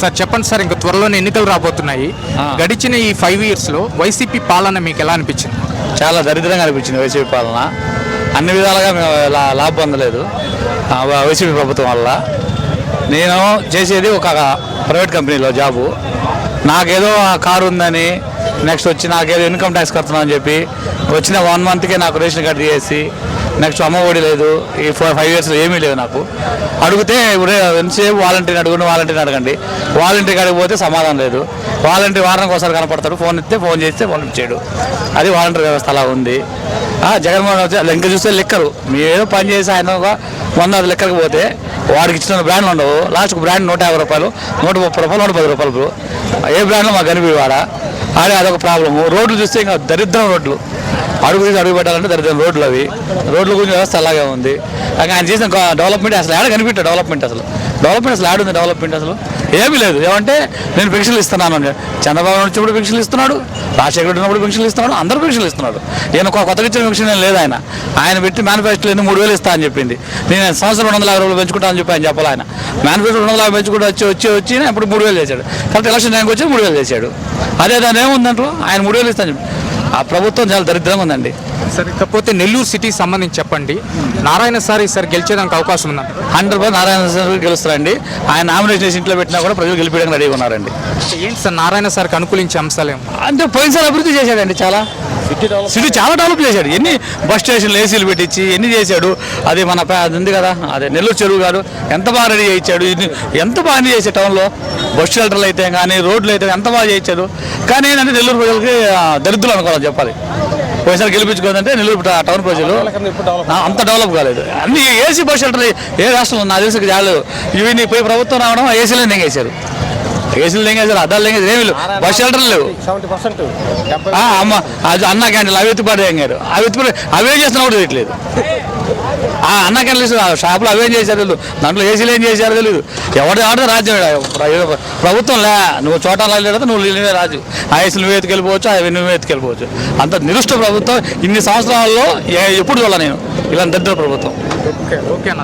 Sir చెప్పండి sir ఇంకా త్వరలోనే ఎన్నికలు రాబోతున్నాయి. గడిచిన ఈ ఫైవ్ ఇయర్స్లో వైసీపీ పాలన మీకు ఎలా అనిపించింది? చాలా దరిద్రంగా అనిపించింది వైసీపీ పాలన. అన్ని విధాలుగా మేము లాభం పొందలేదు. వైసీపీ ప్రభుత్వం వల్ల. నేను చేసేది ఒక ప్రైవేట్ కంపెనీలో జాబు. నాకేదో ఆ కారు ఉందని నెక్స్ట్ వచ్చి నాకేదో ఇన్కమ్ ట్యాక్స్ కడుతున్నాను అని చెప్పి వచ్చిన వన్ మంత్కే నాకు రేషన్ కార్డు చేసి నెక్స్ట్ అమ్మ ఒడి లేదు. ఈ ఫోర్ ఫైవ్ ఇయర్స్లో ఏమీ లేవు నాకు. అడిగితే ఇప్పుడు ఎంతసేపు వాలంటీర్ని అడుగుని వాలంటీర్ని అడగండి. వాలంటీర్ కాడికి పోతే సమాధానం లేదు. వాలంటీర్ వారానికి ఒకసారి కనపడతాడు ఫోన్ ఇస్తే ఫోన్ చేస్తే ఫోన్ చేయడు అది వాలంటీర్ వ్యవస్థ అలా ఉంది. ఆ, జగన్మోహన్ వచ్చి లెక్క చూస్తే లెక్కరు. మీరేదో పని చేసి ఆయన ఒక వంద అది లెక్కకు పోతే వాడికి ఇచ్చిన బ్రాండ్లు ఉండవు. లాస్ట్కు బ్రాండ్ నూట యాభై రూపాయలు నూట ముప్పై రూపాయలు నూట పది రూపాయలు ఏ బ్రాండ్లో మాకు కనిపి వాడ? ఆడే అదొక ప్రాబ్లము. రోడ్లు చూస్తే ఇంకా దరిద్రం రోడ్లు. అడుగు తీసి అడుగు పెట్టాలంటే దరిద్రం. రోడ్లు అవి. రోడ్ల గురించి వ్యవస్థ అలాగే ఉంది. కానీ ఆయన చేసిన డెవలప్మెంట్ అసలు ఆడ కనిపించాడు డెవలప్మెంట్ అసలు. డెవలప్మెంట్ అసలు ఆడుంది డెవలప్మెంట్ అసలు. ఏమీ లేదు. ఏమంటే నేను పెన్షన్లు ఇస్తున్నాను చంద్రబాబు వచ్చినప్పుడు పెన్షన్లు ఇస్తున్నాడు రాజశేఖర ఉన్నప్పుడు పెన్షన్లు ఇస్తున్నాడు అందరూ పెన్షన్లు ఇస్తున్నాడు. ఈయన కొత్తగా ఇచ్చిన పెన్షన్ ఏం లేదు ఆయన. ఆయన పెట్టి మేనిఫెస్టోలో ఎందుకు మూడు వేలు ఇస్తా అని చెప్పింది. నేను సంవత్సరం రెండు వందల యాభై రూపాయలు పెంచుకుంటానని చెప్పి ఆయన చెప్పాలి ఆయన. మేనిఫెస్టో రెండు వందల యాభై పెంచుకుంటూ వచ్చి వచ్చి వచ్చి ఇప్పుడు మూడు వేలు చేశాడు. కరెక్ట్ ఎలక్షన్ టైంకి వచ్చి మూడు వేలు చేశాడు. అదే దాని ఏముందంటారు? ఆయన మూడు వేలు ఇస్తాను చెప్పి. ఆ ప్రభుత్వం చాలా దరిద్రంగా ఉందండి. సార్ ఇకపోతే నెల్లూరు సిటీకి సంబంధించి చెప్పండి. నారాయణ సార్ ఈసారి గెలిచేదానికి అవకాశం ఉందంట హండ్రెడ్ పర్సెంట్ నారాయణ సార్ గెలుస్తారండి. ఆయన నామినేషన్ చేసి ఇంట్లో పెట్టినా కూడా ప్రజలు గెలిపించడానికి రెడీగా ఉన్నారండి. ఏంటి సార్ నారాయణ సార్కి అనుకూలించే అంశాలేం? అంటే పోయినసారి అభివృద్ధి చేశాడండి చాలా. సిటీ చాలా డెవలప్ చేశాడు. ఎన్ని బస్ స్టేషన్లు ఏసీలు పెట్టించి ఎన్ని చేశాడు? అది మన అది ఉంది కదా అదే నెల్లూరు చెరువు గారు ఎంత బాగా రెడీ చేయించాడు? ఎంత బాగా చేశాడు టౌన్లో? బస్ షెల్టర్లు అయితే కానీ రోడ్లు అయితే ఎంత బాగా చేయించాడు? కానీ ఏంటంటే నెల్లూరు ప్రజలకి దరిద్రులు అనుకోవాలి చెప్పాలి. పోయినసారి గెలిపించుకోదంటే నెల్లూరు టౌన్ ప్రజలు అంత డెవలప్ కాలేదు. అన్ని ఏసీ బస్ షెల్టర్ ఏ రాష్ట్రంలో నా తెలిసి చాలు ఇవి నీ పోయి ప్రభుత్వం రావడం ఏసీలో ఏసీలు నెంగేశారు అద్దాలు నెంగేశారు ఏమీ లేవు. బస్ షెల్టర్లు లేవు. అమ్మ అది అన్న క్యాంటీన్లు అవి ఎత్తుపడి తెంగారు అవి ఎత్తుపడి అవే చేస్తున్నా కూడా తెలియట్లేదు. ఆ అన్న క్యాంటీన్లు షాపులు అవేం చేశారు తెలియదు దాంట్లో ఏసీలు ఏం చేశారు తెలియదు ఎవరి ఆడితే రాజ్యం ప్రభుత్వం లే. నువ్వు చోట లేదా నువ్వు నీళ్ళే రాజు. ఆ ఏసీలు నువ్వు ఎత్తుకెళ్ళిపోవచ్చు అవి నువ్వే ఎత్తుకెళ్ళిపోవచ్చు. అంత నిరుష్ట ప్రభుత్వం ఇన్ని సంవత్సరాల్లో ఎప్పుడు చూడాల నేను. ఇలాంటి దరిద్ర ప్రభుత్వం. ఓకే ఓకే అన్న.